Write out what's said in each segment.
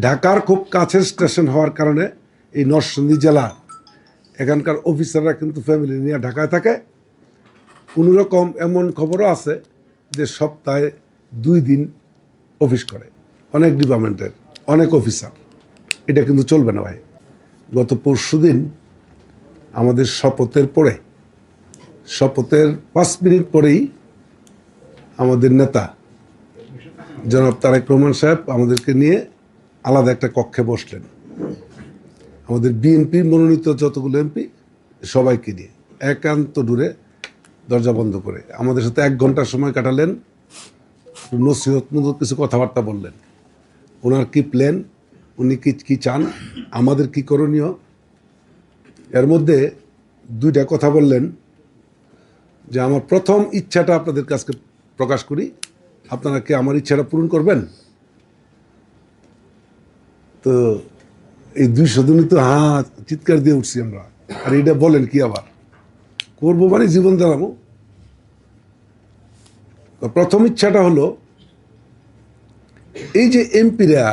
ঢাকার খুব কাছের স্টেশন হওয়ার কারণে এই নরসিংদী জেলা এখানকার অফিসাররা কিন্তু ফ্যামিলি নিয়ে ঢাকায় থাকে। কোনো রকম এমন খবরও আছে যে সপ্তাহে দুই দিন অফিস করে। অনেক ডিপার্টমেন্টের, অনেক অফিসার। এটা কিন্তু চলবে না ভাই। গত পরশু দিন আমাদের শপথের পরে, শপথের পাঁচ মিনিট পরেই আমাদের নেতা জনাব তারেক রহমান সাহেব আমাদেরকে নিয়ে আলাদা একটা কক্ষে বসলেন। আমাদের বিএনপি মনোনীত যতগুলো এমপি সবাইকে নিয়ে একান্ত দূরে দরজা বন্ধ করে আমাদের সাথে এক ঘণ্টার সময় কাটালেন। নসিহতমূলক কিছু কথাবার্তা বললেন। ওনার কি প্ল্যান উনি কি কি চান? আমাদের কি করণীয়? এর মধ্যে দুইটা কথা বললেন যে, আমার প্রথম ইচ্ছাটা আপনাদের কাছকে প্রকাশ করি। আপনারা কি আমার ইচ্ছাটা পূরণ করবেন? তো এই দুই দিনই তো হ্যাঁ চিৎকার দিয়ে উঠছি আমরা। আর এটা বলেন কি আবার? করব মানে জীবন দাঁড়াবো প্রথম ইচ্ছাটা হলো, এই যে এমপিরা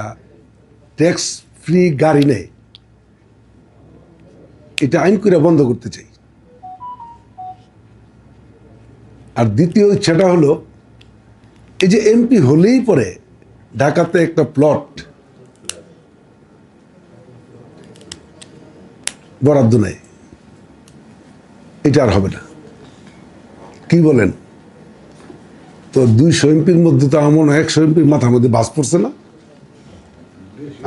ট্যাক্স ফ্রি গাড়ি নেয়, এটা আইন করে বন্ধ করতে চাই। আর দ্বিতীয় ইচ্ছাটা হলো, এই যে এমপি হলেই পরে ঢাকাতে একটা প্লট বরাদ্দ নেই। এটা আর হবে না। কি বলেন? তো দুইশো এমপির মধ্যে তো এমন একশো এমপির মাথার মধ্যে বাস পড়ছে না?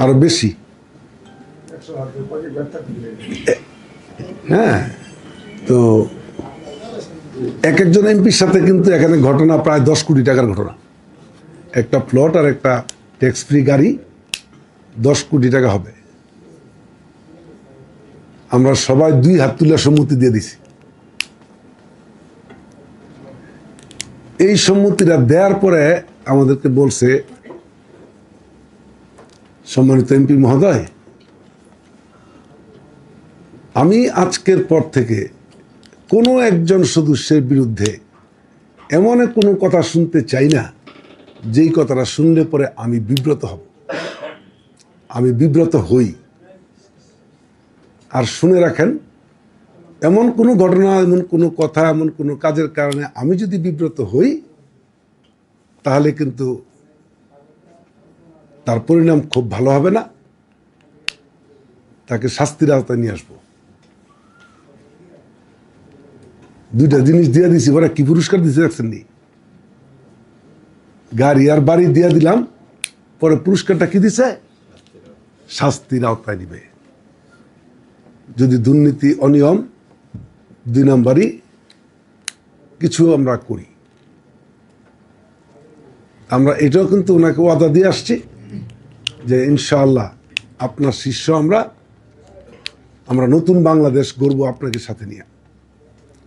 আরও বেশি। হ্যাঁ তো এক একজন এমপির সাথে কিন্তু এখানে ঘটনা প্রায় দশ কোটি টাকার ঘটনা। একটা প্লট আর একটা ট্যাক্স ফ্রি গাড়ি দশ কোটি টাকা হবে। আমরা সবাই দুই হাত তুলে সম্মতি দিয়ে দিছি। এই সম্মতিটা দেওয়ার পরে আমাদেরকে বলছে, সম্মানিত এমপি মহোদয়, আমি আজকের পর থেকে কোনো একজন সদস্যের বিরুদ্ধে এমন কোনো কথা শুনতে চাই না, যেই কথাটা শুনলে পরে আমি বিব্রত হব। আমি বিব্রত হই। আর শুনে রাখেন, এমন কোনো ঘটনা, এমন কোনো কথা, এমন কোনো কাজের কারণে আমি যদি বিব্রত হই, তাহলে কিন্তু তার পরিণাম খুব ভালো হবে না। তাকে শাস্তির আওতায় নিয়ে আসব। দুইটা জিনিস দিয়ে দিছি, ওরা কি পুরস্কার দিতে দেখছেন নি গাড়ি আর বাড়ি দিয়ে দিলাম, পরে পুরস্কারটা কি দিছে? শাস্তির আওতায় নিবে। যদি দুর্নীতি অনিয়ম, দুই নম্বরই কিছু আমরা করি। আমরা এটাও কিন্তু ওনাকে ওয়াদা দিয়ে আসছি যে ইনশাআল্লাহ আপনার শিষ্য আমরা আমরা নতুন বাংলাদেশ গড়বো আপনাকে সাথে নিয়ে।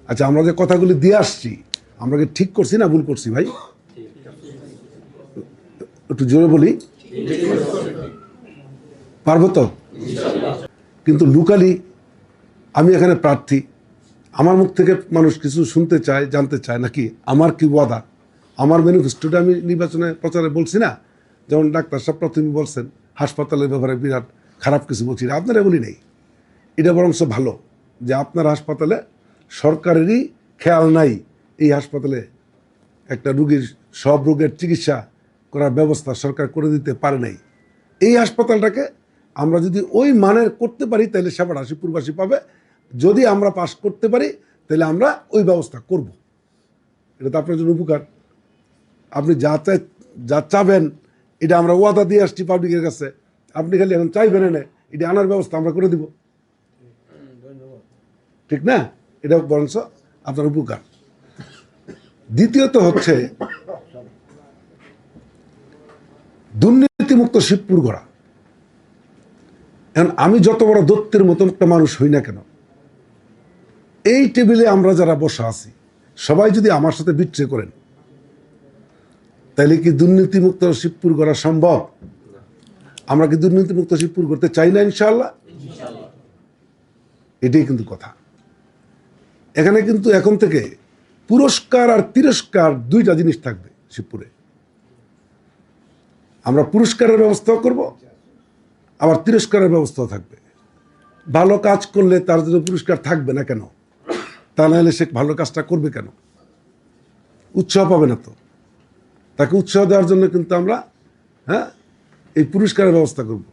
আচ্ছা আমরা যে কথাগুলি দিয়ে আসছি, আমরা কি ঠিক করছি না ভুল করছি ভাই? একটু জোরে বলি। পারব তো? কিন্তু লুকালি আমি এখানে প্রার্থী। আমার মুখ থেকে মানুষ কিছু শুনতে চায়, জানতে চায় নাকি? আমার কি ওয়াদা? আমার ম্যানিফেস্টোটা আমি নির্বাচনে প্রচারে বলছি না। যেমন ডাক্তার সাহেব প্রথমে বলছেন, হাসপাতালের ব্যাপারে বিরাট খারাপ কিছু বলছি না। আপনারা বলি নেই। এটা বরংস ভালো যে আপনার হাসপাতালে সরকারেরই খেয়াল নাই এই হাসপাতালে একটা রুগীর সব রোগের চিকিৎসা করার ব্যবস্থা সরকার করে দিতে পারে নাই। এই হাসপাতালটাকে আমরা যদি ওই মানের করতে পারি, তাহলে সেবাটা শিবপুরবাসী পাবে। যদি আমরা পাশ করতে পারি, তাহলে আমরা ওই ব্যবস্থা করব। এটা তো আপনার জন্য উপকার। আপনি যা চাই, যা চাবেন, এটা আমরা ওয়াদা দিয়ে আসছি পাবলিকের কাছে। আপনি খালি এখন চাইবেন এনে, এটা আনার ব্যবস্থা আমরা করে দিব। ঠিক না? এটা বরঞ্চ আপনার উপকার। দ্বিতীয়ত হচ্ছে, দুর্নীতিমুক্ত শিবপুর গড়া। এখন আমি যত বড় দত্তের মতো একটা মানুষ হই না কেন এই টেবিলে আমরা যারা বসা আছি, সবাই যদি আমার সাথে বিট্রে করেন তাহলে কি দুর্নীতিমুক্ত শিবপুর করা সম্ভব? আমরা কি দুর্নীতিমুক্ত শিবপুর করতে চাই না ইনশাল্লাহ এটাই কিন্তু কথা। এখানে কিন্তু এখন থেকে পুরস্কার আর তিরস্কার দুইটা জিনিস থাকবে শিবপুরে। আমরা পুরস্কারের ব্যবস্থা করব, আবার তিরস্কারের ব্যবস্থাও থাকবে। ভালো কাজ করলে তার জন্য পুরস্কার থাকবে না কেন? তা নাহলে সে ভালো কাজটা করবে কেন? উৎসাহ পাবে না তো। তাকে উৎসাহ দেওয়ার জন্য কিন্তু আমরা হ্যাঁ এই পুরস্কারের ব্যবস্থা করব।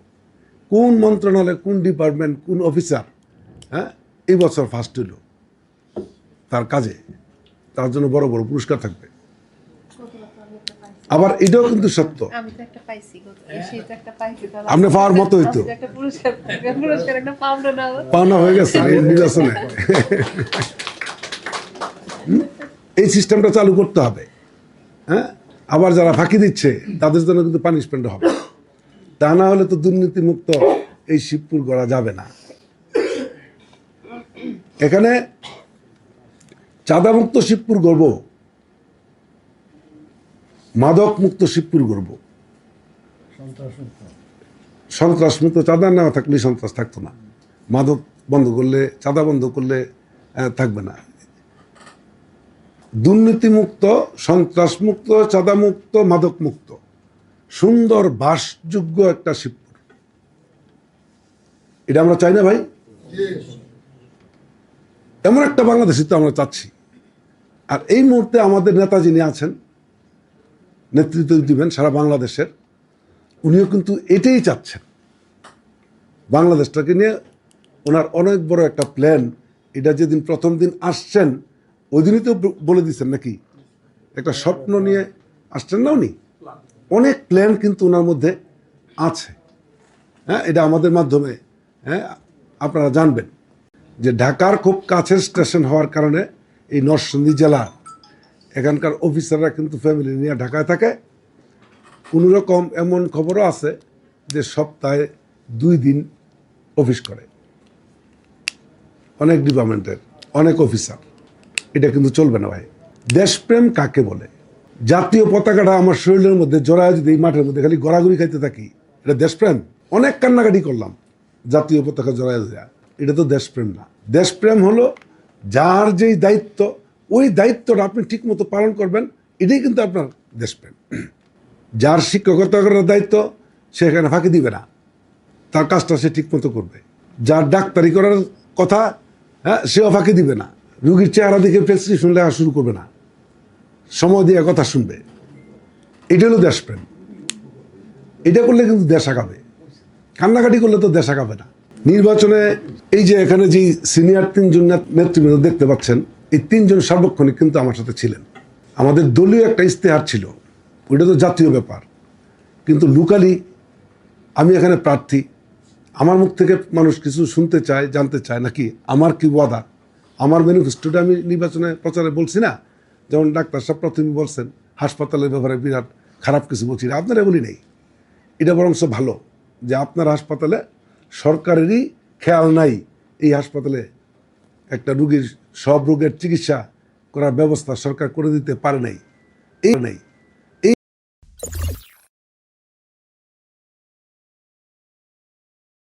কোন মন্ত্রণালয় কোন ডিপার্টমেন্ট কোন অফিসার হ্যাঁ এই বছর ফার্স্ট হইল। তার কাজে তার জন্য বড় বড় পুরস্কার থাকবে। আবার এটাও কিন্তু সত্য। আপনি পাওয়ার মতোই তো। আমি একটা পুরস্কার পুরস্কার একটা পাউন্ড না পাওনা হয়ে গেছে নির্বাচনে? এই সিস্টেমটা চালু করতে হবে। হ্যাঁ? আবার যারা ফাঁকি দিচ্ছে, তাদের জন্য কিন্তু পানিশমেন্ট হবে। তা না হলে তো দুর্নীতিমুক্ত এই শিবপুর করা যাবে না। এখানে চাঁদামুক্ত শিবপুর গর্ব মাদক মুক্ত শিবপুর গর্ব সন্ত্রাস মুক্ত চাঁদা না থাকলে সন্ত্রাস থাকতো না। মাদক বন্ধ করলে, চাঁদা বন্ধ করলে থাকবে না। দুর্নীতিমুক্ত, সন্ত্রাসমুক্ত, চাঁদামুক্ত চাঁদা মুক্ত মাদক মুক্ত সুন্দর, বাসযোগ্য একটা শিবপুর। এটা আমরা চাই না ভাই? এমন একটা বাংলাদেশই তো আমরা চাচ্ছি। আর এই মুহূর্তে আমাদের নেতা যিনি আছেন, নেতৃত্ব দিবেন সারা বাংলাদেশের, উনিও কিন্তু এটাই চাচ্ছেন। বাংলাদেশটাকে নিয়ে ওনার অনেক বড় একটা প্ল্যান এটা যেদিন প্রথম দিন আসছেন ওই দিনই তো বলে দিচ্ছেন নাকি? একটা স্বপ্ন নিয়ে আসছেন না উনি? অনেক প্ল্যান কিন্তু ওনার মধ্যে আছে। হ্যাঁ এটা আমাদের মাধ্যমে হ্যাঁ আপনারা জানবেন যে ঢাকার খুব কাছের স্টেশন হওয়ার কারণে এই নরসিংদী জেলার এখানকার অফিসাররা কিন্তু ফ্যামিলি নিয়ে ঢাকায় থাকে। কোনো রকম এমন খবরও আছে যে সপ্তাহে দুই দিন অফিস করে। অনেক ডিপার্টমেন্টের অনেক অফিসার এটা কিন্তু চলবে না ভাই। দেশপ্রেম কাকে বলে? জাতীয় পতাকাটা আমার শরীরের মধ্যে জড়ায় যদি এই মাঠের মধ্যে খালি গড়াগড়ি খাইতে থাকি, এটা দেশপ্রেম? অনেক কান্নাকাটি করলাম, জাতীয় পতাকা জড়ায় দেওয়া এটা তো দেশপ্রেম না। দেশপ্রেম হলো যার যেই দায়িত্ব, ওই দায়িত্বটা আপনি ঠিকমতো পালন করবেন, এটাই কিন্তু আপনার দেশপ্রেম। যার শিক্ষকতা করার দায়িত্ব, সে এখানে ফাঁকি দিবে না। তার কাজটা সে ঠিকমতো করবে। যার ডাক্তারি করার কথা হ্যাঁ সেও ফাঁকি দিবে না। রুগীর চেহারা দিকে প্রেসক্রিপশন লেখা শুরু করবে না। সময় দিয়ে কথা শুনবে। এটা হলো দেশপ্রেম এটা করলে কিন্তু দেশ আগাবে। কান্নাকাটি করলে তো দেশ আগাবে না। নির্বাচনে এই যে এখানে যে সিনিয়র তিনজন নেত- নেতৃবৃন্দ দেখতে পাচ্ছেন, এই তিনজন সার্বক্ষণিক কিন্তু আমার সাথে ছিলেন। আমাদের দলীয় একটা ইস্তেহার ছিল। ওইটা তো জাতীয় ব্যাপার। কিন্তু লুকালি, আমি এখানে প্রার্থী। আমার মুখ থেকে মানুষ কিছু শুনতে চায়, জানতে চায় নাকি? আমার কি ওয়াদা? আমার ম্যানিফেস্টোটা আমি নির্বাচনে প্রচারে বলছি না। যেমন ডাক্তার সাহেব প্রথমে বলছেন, হাসপাতালের ব্যাপারে বিরাট খারাপ কিছু বলছি না। আপনারা বলি নেই। এটা বরংশ ভালো যে আপনার হাসপাতালে সরকারেরই খেয়াল নাই এই হাসপাতালে একটা রুগীর সব রোগের চিকিৎসা করার ব্যবস্থা সরকার করে দিতে পারে নাই। এই নেই।